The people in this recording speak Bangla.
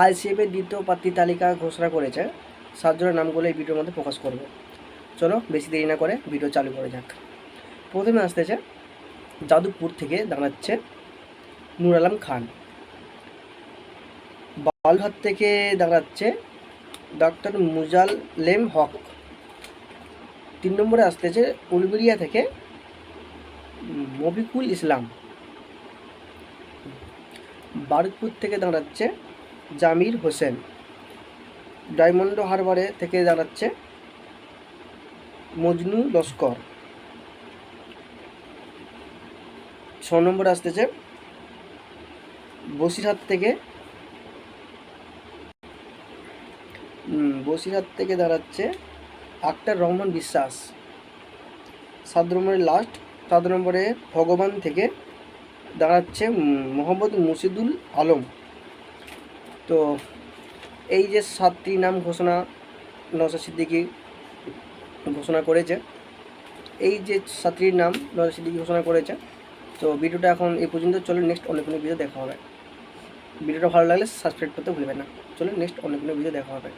আইসিএফের দ্বিতীয় প্রার্থী তালিকা ঘোষণা করেছে। সাতজনের নামগুলো এই ভিডিওর মধ্যে প্রকাশ করব। চলো বেশি দেরি না করে ভিডিও চালু করে যাক। প্রথমে আসতেছে যাদবপুর থেকে দাঁড়াচ্ছে নূর আলম খান। বালঘাট থেকে দাঁড়াচ্ছে ডক্টর মুজালেম হক। তিন নম্বরে আসতেছে উলবেরিয়া থেকে মবিকুল ইসলাম। বারুদপুর থেকে দাঁড়াচ্ছে জামির হোসেন। ডায়মন্ড হারবারে থেকে দাঁড়াচ্ছে মজনু লস্কর। ছ নম্বরে আসতেছে বসিরহাট থেকে বসিরহাট থেকে দাঁড়াচ্ছে আক্তার রহমান বিশ্বাস। সাত নম্বরে লাস্ট সাত নম্বরে ভগবান থেকে দাঁড়াচ্ছে মোহাম্মদ মুর্শিদুল আলম। তো এই যে সাতটি নাম ঘোষণা নওশাদ সিদ্দিকি ঘোষণা করেছে, এই যে সাতটির নাম নওশাদ সিদ্দিকি ঘোষণা করেছে, তো ভিডিওটা এখন এই পর্যন্ত চলে নেক্সট অন্য কোনো ভিডিও দেখা হবে। ভিডিওটা ভালো লাগলে সাবস্ক্রাইব করতে ভুলবেন না। চলে নেক্সট অন্য কোনো ভিডিও দেখা হবে।